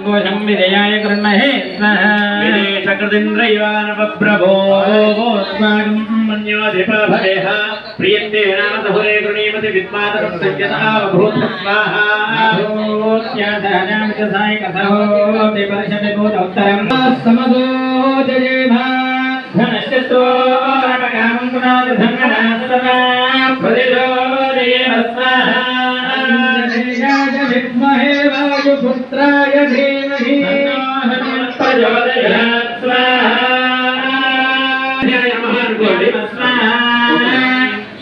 घोषं विजयाय कृण्महे स्वाहा विदेशकृदिन्द्रैवानवप्रभो अस्माकं मन्योधिपभवेह प्रियन्ते नाम सहुरे गृणीमति विद्मातरं सज्जतावभूत स्वाहा విద్మహే వాయుపుత్రాయ ధీమహి.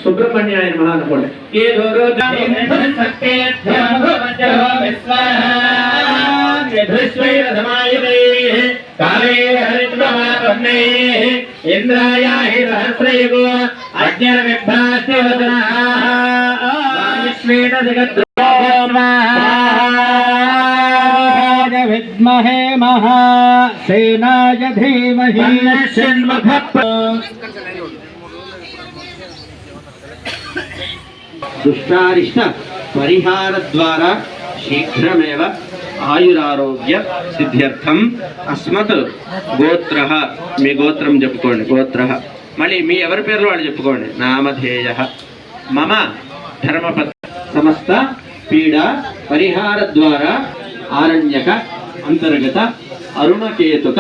సుబ్రహ్మణ్యాయ నమః అనుకోండి. ఏదో ఇంద్రాయ సహస్రయుగో అజ్ఞర విద్మహే మహాసేనాయ ధీమహి షణ్ముఖ దుష్టారిష్ట పరిహార ద్వారా శీఘ్రమేవ ఆయురారోగ్య సిద్ధ్యర్థం అస్మత్ గోత్ర. మీ గోత్రం చెప్పుకోండి గోత్ర. మళ్ళీ మీ ఎవరి పేర్లు వాళ్ళు చెప్పుకోండి? నామధేయ. మమ ధర్మపత్ సమస్త పీడ పరిహార ద్వారా ఆరణ్యక అంతర్గత అరుణకేతుక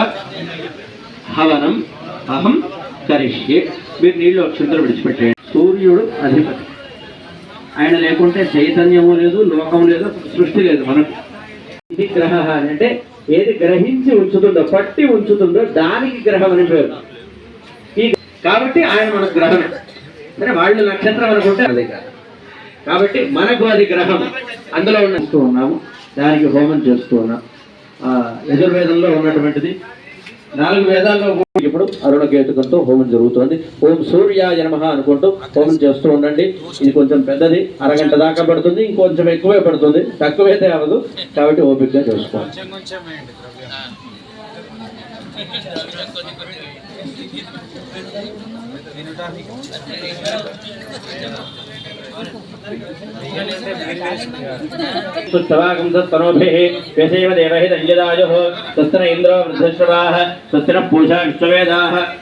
హవనం అహం కరిష్యే. మీరు నీళ్ళు అక్షంతలు విడిచిపెట్టేయండి. సూర్యుడు అధిపతి. ఆయన లేకుంటే చైతన్యము లేదు లోకం లేదు సృష్టి లేదు మనకు. ఇది గ్రహ అంటే ఏది గ్రహించి ఉంచుతుందో పట్టి ఉంచుతుందో దానికి గ్రహం అని పేరు. ఈ కాబట్టి ఆయన మన గ్రహం సరే వాళ్ళు నక్షత్రం అనుకుంటే అదే కాదు. కాబట్టి మనకు అది గ్రహం అందులో ఉన్నస్తూ ఉన్నాము దానికి హోమం చేస్తూ ఉన్నాం యజుర్వేదంలో ఉన్నటువంటిది నాలుగు వేదాల్లో ఇప్పుడు అరుణ కేతుకంతో హోమం జరుగుతుంది ఓం సూర్య జన్మ అనుకుంటూ హోమం చేస్తూ ఉండండి ఇది కొంచెం పెద్దది అరగంట దాకా పడుతుంది ఇంకొంచెం ఎక్కువే పడుతుంది తక్కువైతే అవ్వదు కాబట్టి ఓపికగా చేసుకోవాలి सत्तनोभिः व्यसेव देवहितञ्जदायुः स्वस्तिन इन्द्रो वृद्धश्रवाः पूषा विश्ववेदाः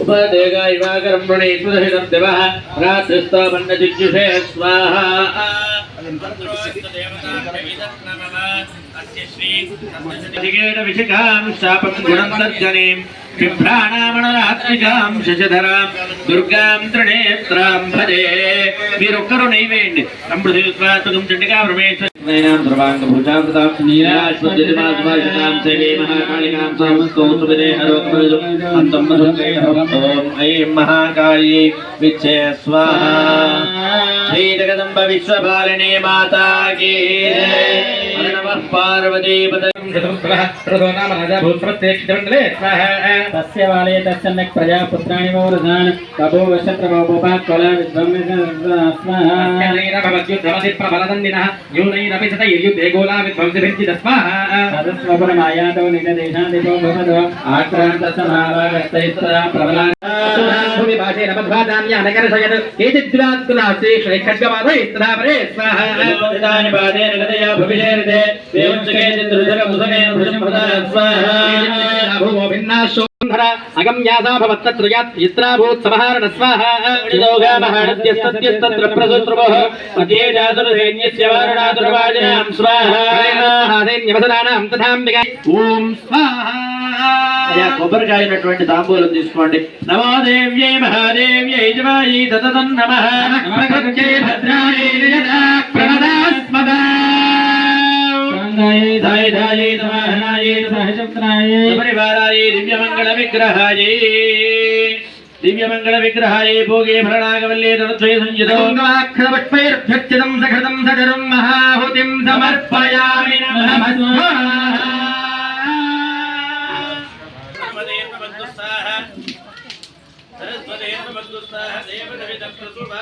उपदेगा इवाकरं वृणीष्वदहितं दिवः रात्रिस्तापन्नजिज्जुषे स्वाहा विशिखां शापं गुणं तर्जनीं బిభ్రాణామణరాత్మికాం శశధరాం దుర్గాం త్రినేత్రాం భజే మీరొక్కరు నైవేయండి సంపృథిస్వాత్మకం చండికా పరమేశ్వర నైనాం సర్వాంగ భూషాం ప్రతాం నీరాశ్వదిమాస్వాషితాం సేవే మహాకాళికాం సమస్తోత్రవిదే హరోత్మజు అంతం ఓం ఐం మహాకాళీ విచ్చే స్వాహా శ్రీ జగదంబ విశ్వపాలిని तस्य वाले तत्सम्यक् प्रजापुत्राणि मौरधान् बभूवशत्रभोपात्कोला विध्वंसिप्रबलदन्दिनः न्यूनैरपि सतैर्युद्धेगोला विध्वंसिभिर्जितस्वाहादस्वपुरमायातौ निगदेशादिपो भवतो। आक्रान्तसमावागस्तैस्तदा प्रबलान्भूमिभाषेरपध्वादान्यानकर्षयत् केचिद्विलात्कुलाश्रीषैखड्गपादैस्तदा परे स्वाहा। बाधेन गतया भुविषेर् పాదేన గదయా భవిషేరితే దేవం సుఖే చంద్రుధర ముసమే భృజం ప్రదా స్వాహా ధర అగం యాసా భవత్తత్ర యాత్ ఇత్రాభూత్ సమహారణ స్వాహ యోగా మహానద్యస్తత్యస్తత్ర ప్రసుత్రుభః మధ్యే జాతుర సైన్యస్య వారణాతుర్వాజనాం స్వాహ సైన్యవసనానాం తథాంబిక ఓం స్వాహ అయ్యా కొబ్బరికాయ ఉన్నటువంటి తాంబూలం తీసుకోండి धायधायधाये समाहनाये सहचक्राये परिवाराये दिव्यमङ्गलविग्रहाये। दिव्यमङ्गलविग्रहाये भोगे भरणागवल्ये धनत्वे सञ्जितोङ्गलाक्षरपट्पैर्भ्यर्चितम् सघृतम् सघरम् महाहुतिम् समर्पयामि नमः। देवदविदप्रसुभा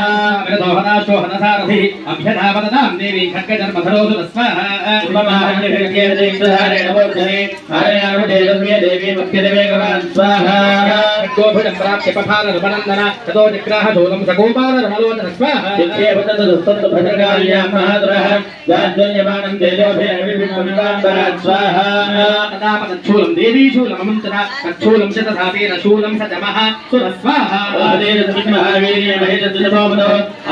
మంగళాక్షరపుష్పైర్భ్యక్షితం సకృతం సకరం మహాహుతిం సమర్పయామి నమః తిని వచ్చి కొంచెం తింటే మంచిగా పుణ్యస్వ దేవసవిద ప్రసుభా స్వాహా నిగ్రహూలం సగోపాలరమలోచన స్వాహ తదాపతచ్చూలం దేవీశూలమమంతర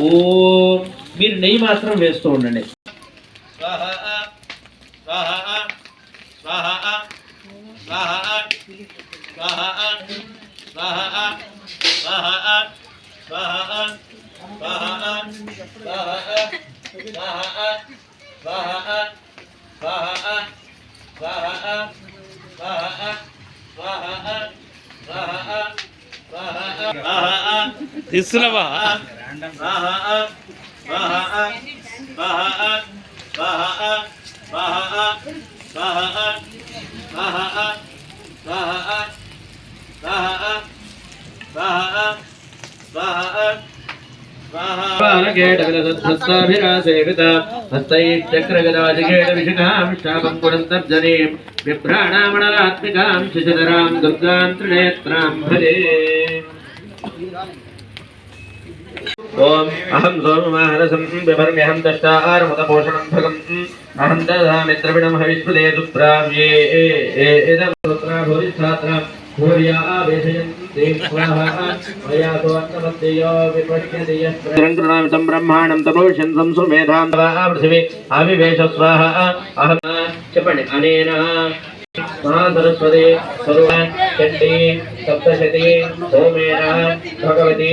ఓ మీరు నెయ్యి మాత్రం వేస్తూ ఉండండి తీసుకున్నావా బాలకేటవిలసద్భస్తాభిరాసేవిత హస్తైశ్చక్రగదాదికేటవిషికాం బిభ్రాణామణలాత్మికాం శశిధరాం దుర్గాం త్రినేత్రాం భజే ఓం అహం సోమమాహరసం బిభర్మ్యహం దష్టాహారముదపోషణం ఫలం అహం దదామి ద్రవిణం హవిష్పదే దుప్రావ్యే ఏదోత్రాభూరిస్థాత్ర భూర్యా ఆవేశయంతి స్వాహా మయా బ్రహ్మాణం తపోష్యం సంసుమేధాం పృథివీ స్వాహ అహం. చెప్పండి. అనేన. మహాసరస్వతి స్వరూప చండీ సప్తశతి సోమేన భగవతి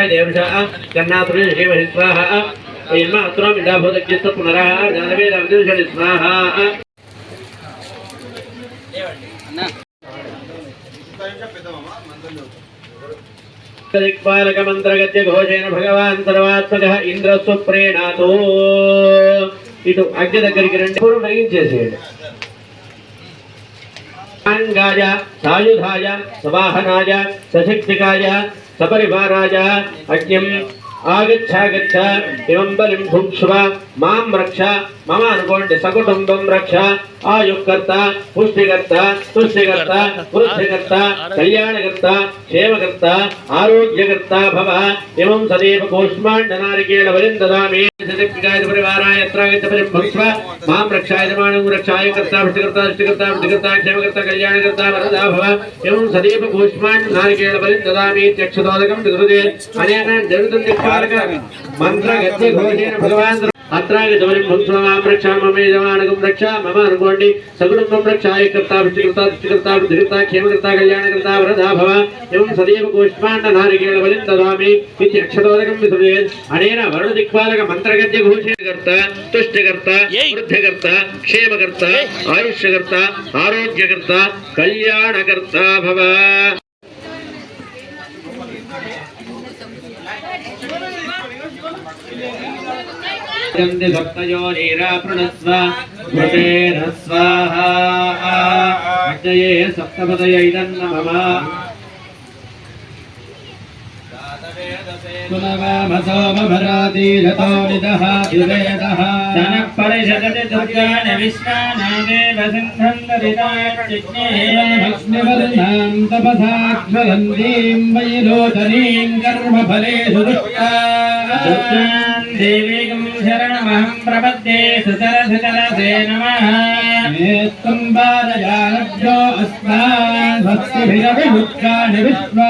దేవతాయ దేవశా కన్నాపురి శివ స్వాహ యన్మాత్రం విడాభూతజ్ఞస్థ పునరహ జానవే రవిదర్శని స్వాహ దిక్పాలకమంత్రగత్య ఘోషేణ భగవాన్ సర్వాత్మక ఇంద్ర సుప్రేణాతో ఇటు అగ్ని దగ్గరికి రెండు పూర్వం వెలిగించేసేయండి సాయుధాయ సవాహనాయ సశక్తికాయ सपरिवाराय अज्ञम् आगच्छागच्छ एवं बलिम भुङ्क्ष्व माँ रक्ष। మమ అనుకోండి సకుటుంబం రక్ష ఆయుకర్త పుష్టికర్త తుష్టికర్త వృద్ధికర్త కళ్యాణకర్త క్షేమకర్త ఆరోగ్యకర్త భవ. ఇమం సదేవ కోష్మాండనారికేళ వలిం దదామి పరివారాయ త్రాగచ్చ బలిం భుక్ష్వ మాం రక్షాయ మాణం రక్షాయ కర్త పుష్టికర్త పుష్టికర్త వృద్ధికర్త క్షేమకర్త కళ్యాణకర్త వరదా భవ. ఇమం సదేవ కోష్మాండనారికేళ వలిం దదామి ఇత్యక్షతోదకం విదురుదే అనేన జరుగుతుంది కారక మంత్ర గద్య ఘోషేన భగవాన్ అత్రాగతమని ప్రక్షామే జమానకం రక్ష మమ అనుకోండి సకుటుంబం రక్షాయ కర్త విష్ణుకృత విష్ణుకృత వృద్ధికృత క్షేమకృత కళ్యాణకృత వరదా భవ ఏం సదైవ గోష్మాండ నారికేళ బలిం దదామి ఇది అక్షతోదకం విసృజేత్ అనేన వరుణ దిక్పాలక మంత్రగద్య ఘోషణకర్త తుష్టకర్త వృద్ధకర్త క్షేమకర్త ఆయుష్యకర్త ఆరోగ్యకర్త కళ్యాణకర్త భవ Thank you. प्रणस्व मृतेन स्वाहा अग्नये सप्तपदय इदन्न मम पुनवामसोमभरातीरतो निदः विवेदः धनः परिषदति दुर्गाणि विश्वानादेव सिन्धन्दरिताच्चिज्ञेः लक्ष्मीवर्णां तपसाक्षरन्तीं वैरोचनीं कर्मफलेषु दुष्टा दुर्गान् देवीं शरणमहं प्रपद्ये सुतरसुतरसे नमः नेत्वं बालयानभ्यो अस्मान् भक्तिभिरविमुक्तानि विश्वा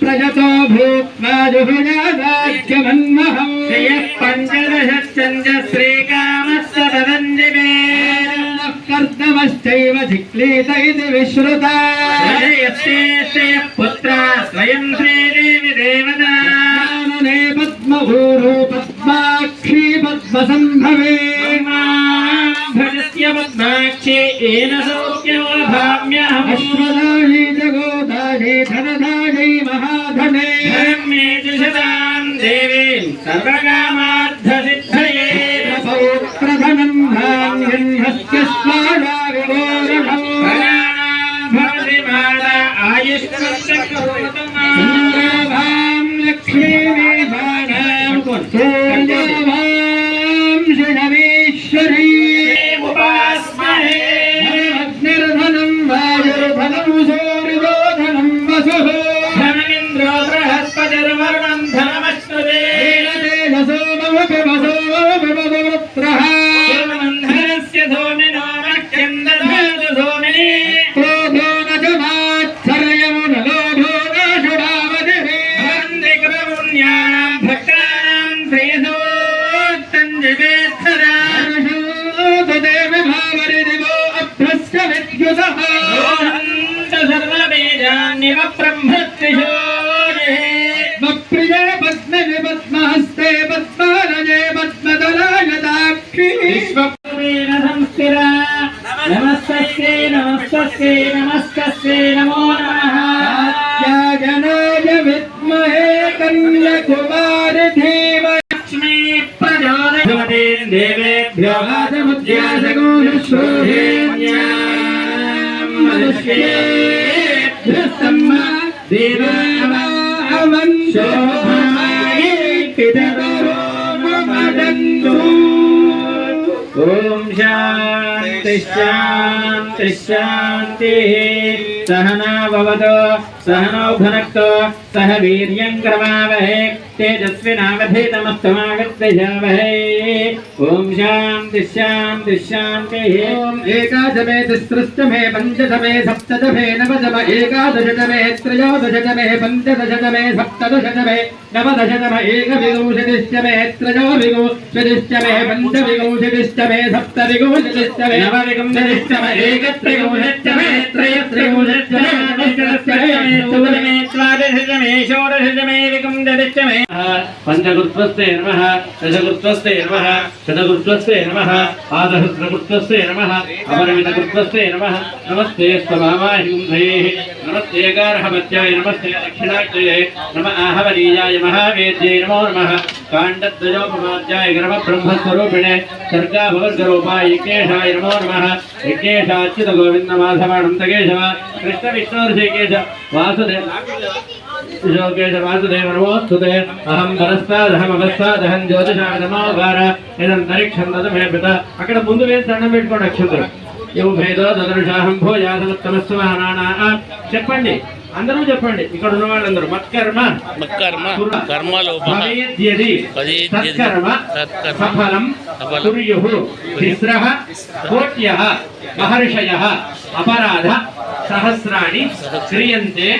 प्रजतो भूत्वा जुहुजादाख्यमन्महम् श्रियः पञ्चदशश्चन्द्र श्रीकामस्य तदञ्जिमे कर्तमश्चैव चिक्लीत इति विश्रुता श्रेयः पुत्रा स्वयं श्रीदेवी देवता कानने पद्मभूरु पद्माक्षी पद्मसम्भवे भजस्य पद्माक्षे येन सौख्यो भाम्यहम् अश्वदायी जगोदायी धनदायी महाधने धनं मे जुषतां देवीं सर्वकामार्थसिद्धये దేవేభ్యో ఓం శాంతి శాంతి శాంతి సహనా భవతు సహనౌ सह वीर्यं कर्मावहे तेजस्विनावधीतमस्तमागत्यजावहे ॐ शान्ति शान्ति शान्तिः। ॐ एकादशमे तिस्रष्टमे पञ्चदशमे सप्तदशमे नवदम एकादशतमे त्रयोदशतमे पञ्चदशतमे सप्तदशतमे नवदशतम एकविंशतिष्टमे त्रयोविंशतिष्टमे पञ्चविंशतिष्टमे सप्तविंशतिष्टमे नवविंशतिष्टम एकत्रिंशत्तमे त्रयस्त्रिंशत्तमे नवविंशतिष्टमे चतुर्मे द्वादशतमे ద్వాదశతమే షోడశతమే విగుంశతిష్టమే పంచగుత్వస్తే నమః దశగుత్వస్తే నమః శతగుత్వస్తే నమః ఆదహస్రగుత్వస్తే నమః అపరిమితగుత్వస్తే నమః నమస్తే స్వభావాహింసే నమస్తే గార్హవత్యాయ నమస్తే దక్షిణాగ్రయే నమ ఆహవనీయాయ మహావేద్యై నమో నమః కాండద్వయోపమాధ్యాయ గర్భ బ్రహ్మస్వరూపిణే సర్గాభవర్గరూపాయ యజ్ఞేశాయ నమో నమః యజ్ఞేశాచ్యుత గోవింద మాధవానంద అహం అక్కడ ముందు వేసి దండం పెట్టుకోండి అక్షంతరం యో భేదో దదర్శాహం భోజాసమస్తమస్వానానా చెప్పండి. అందరూ చెప్పండి. ఇక్కడ ఉన్న వాళ్ళందరూ. మత్కర్మ. కర్మ. కర్మలోప. భవేద్యది. భవేద్యది. సత్కర్మ. సఫలం. కుర్యుః తిస్రః కోట్యః. మహర్షయః. అపరాధ. సహస్రాణి. క్రియంతే.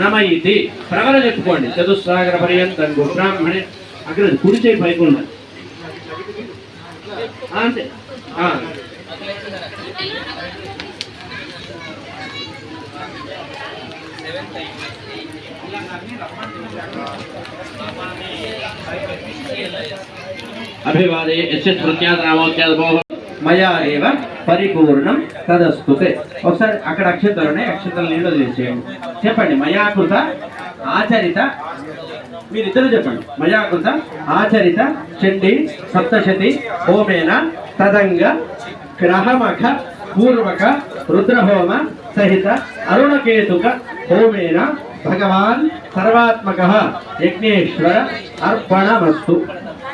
నమ ఇది ప్రవర చెప్పుకోండి. చతుస్సాగర పర్యంతం గుబ్రాహ్మణి అక్కడ కుడి చేయి పైకి ఉండాలి అంతే. అభివాదే యశ్చత్ ప్రత్యాద రామోత్యాద మయా ఏవ పరిపూర్ణం తదస్తుతే. ఒకసారి అక్కడ అక్షతలు ఉన్నాయి అక్షతలు నీళ్ళు తీసేయండి చెప్పండి మయాకృత ఆచరిత మీరిద్దరు చెప్పండి. మయాకృత ఆచరిత చండి సప్తశతి హోమేన తదంగ గ్రహమఖ పూర్వక రుద్రహోమ సహిత అరుణకేతుక హోమేన భగవాన్ సర్వాత్మక యజ్ఞేశ్వర అర్పణమస్తు.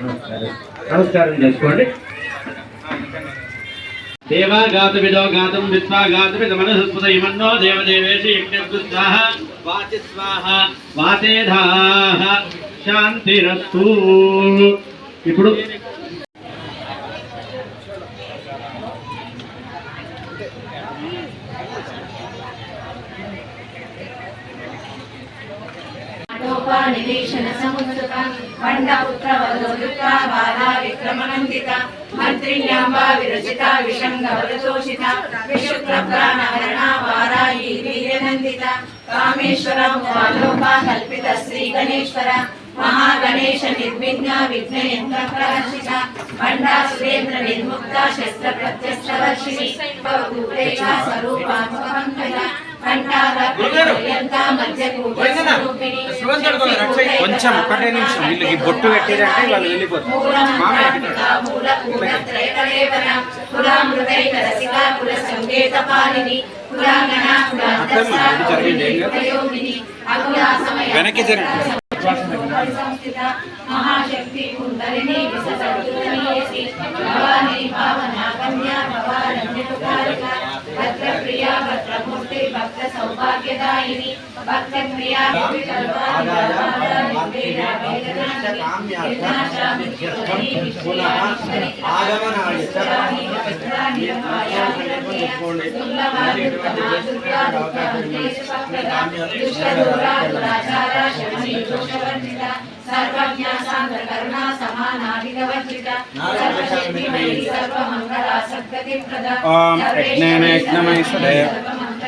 నమస్కారం. నమస్కారం చేసుకోండి. దేవా గాతం విద్వా గాతుమిద మనసస్పద ఇమన్నో యజ్ఞస్వాహ వాచి స్వాహ వాతేధాహ శాంతిరస్తు. ఇప్పుడు నిరీక్షణ సముద్రత మండపుత్ర బాలా విక్రమనందిత మంత్రిణ్యాంబా విరచిత విషంగ వరతోషిత విశుక్ర ప్రాణహరణ వారాయి వీర్యనందిత కామేశ్వర వాలోపా కల్పిత శ్రీ గణేశ్వర మహాగణేశ నిర్విఘ్న విఘ్నయంత్ర యంత్రప్రహర్షిత భండా సురేంద్ర నిర్ముక్త శస్త్ర ప్రత్యక్ష వర్షిణి స్వరూపా స్వరూపాంగ కొంచెం ఒకటే నిమిషం. వీళ్ళకి బొట్టు పెట్టిరంటే వాళ్ళు వెళ్ళిపోతారు. వెనక్కి జరిగింది మహాశక్తి కుండలిని భవాని భావన కన్యా ಭಕ್ತ ಸೌಭಾಗ್ಯದಾಯಿನಿ ಭಕ್ತ ಪ್ರಿಯಾ ಸರ್ವಜ್ಞ ಸಾಂದ್ರ ಕರುಣಾ ಸಮಾನಾಧಿಗವರ್ಜಿತ ಸರ್ವಮಂಗಲ ಸದ್ಗತಿ ಪ್ರದ ಓಂ ಯಜ್ಞೇನ ಯಜ್ಞಮೈ ಸದಯ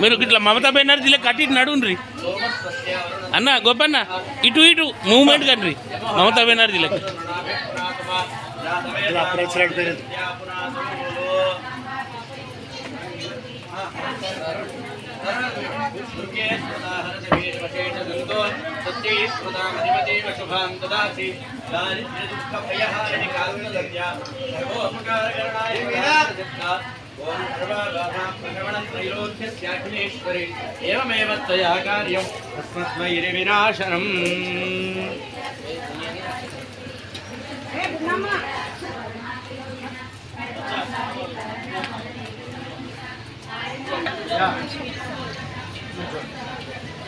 మీరు ఇట్లా మమతా బెనర్జీలో కట్టి నడుండ్రి. అన్న గొప్పన్న ఇటు ఇటు మూవ్మెంట్ కండ్రి. మమతా బెనర్జీలకి. ఏమేవ త్వయా కార్యం తస్మద్వైరి వినాశనం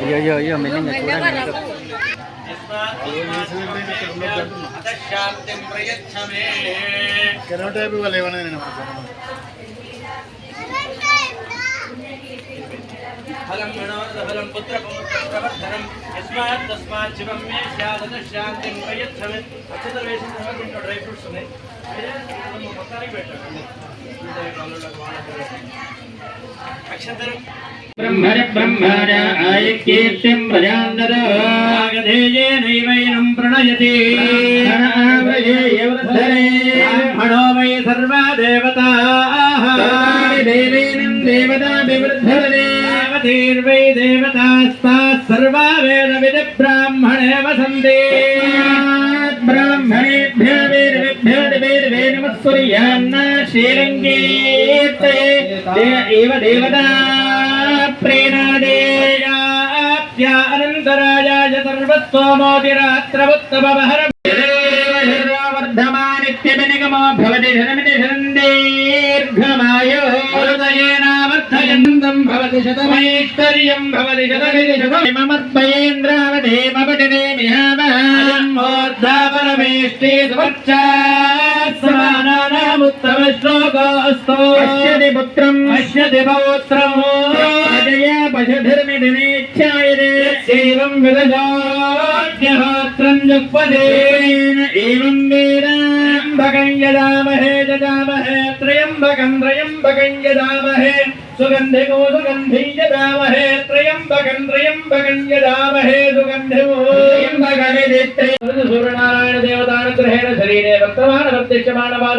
అయ్యో అయ్యో మెల్లింగా చూడండి ప్రయచ్చమే ఫలం మనోరథఫలం పుత్రపౌత్రవర్ధనం యస్మాత్ తస్మాత్ శివం మే స్యాదన శాంతిం ప్రయచ్చమే అక్షతలు వేసిన తర్వాత ఇంట్లో డ్రై ఫ్రూట్స్ ఉన్నాయి. మొత్తానికి పెట్టండి అక్షతలు బ్రహ్మణ బ్రహ్మణ ఆయకీర్తిం ప్రజాందరేనైవైనం ప్రణయతి. బ్రాహ్మణో వై సర్వా దేవతా దేవీనం దేవతా వివృద్ధరే దేవతీర్వై దేవతాస్తా సర్వా వేద విధ బ్రాహ్మణే వసంతే బ్రాహ్మణేభ్య వేదవేభ్య వేదవే నమస్కూర్యాన్న శ్రీరంగీర్తే ఏవ దేవతా ప్రేణాదేయాప్య అనంతరాజాయ సర్వస్వమోతిరాత్రవత్తమహర వర్ధమానిత్యమినిగమో భవతి ధనమితి హృదయేనావర్ధయంతం భవతి శతమైశ్వర్యం భవతి శతమితి శతమిమమర్పయేంద్రావధేమపటినే మిహామోర్ధాపరమేష్టి సమానాముత్తమ శ్లోకోస్తు పశ్యతి పుత్రం. పశ్యతి పౌత్రం. అజయ పశుధర్మిదినేచ్ఛాయతే. శైవం విదజోద్యహోత్రం జుక్పదేన ఏవం వేదాంబకం యదామహే దదామహే త్రయంబకం త్రయంబకం యదామహే సుగంధికో సుగంధి యదామహే త్రయంబకం త్రయంబకం యదామహే సుగంధిమో సూర్యనారాయణ దేవతానుగ్రహేణ శరీరే వర్తమాన వర్తిష్యమాన పాద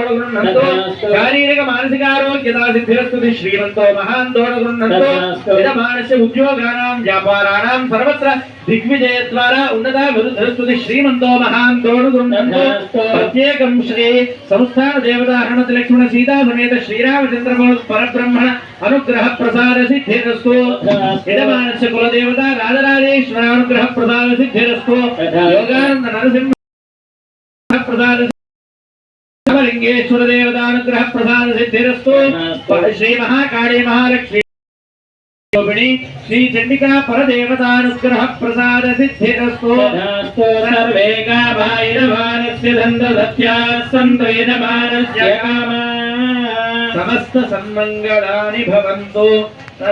తోడగృహంతో శారీరక మానసిక ఆరోగ్యతా సిద్ధిరస్తుతి శ్రీమంతో మహాన్ తోడగృహంతో యజమానస్య ఉద్యోగానాం వ్యాపారాణం సర్వత్ర దిగ్విజయ ద్వారా ఉన్నత విరుద్ధస్తుతి శ్రీమంతో మహాన్ తోడగృహంతో ప్రత్యేకం శ్రీ సంస్థాన దేవత హనుమతి లక్ష్మణ సీతా సమేత శ్రీరామచంద్ర పరబ్రహ్మణ అనుగ్రహ ప్రసాద సిద్ధిరస్తు యజమానస్య కులదేవత రాజరాజేశ్వర అనుగ్రహ ప్రసాద సిద్ధిరస్తు యోగానంద నరసింహ లింగేశ్వర దేవతానుగ్రహ ప్రసాద సిద్ధిరస్తు శ్రీ మహాకాళీ మహాలక్ష్మి శ్రీ చండికా పరదేవతానుగ్రహ ప్రసాద సిద్ధిరస్తు సర్వే సమస్త సన్మంగళాని భవంతు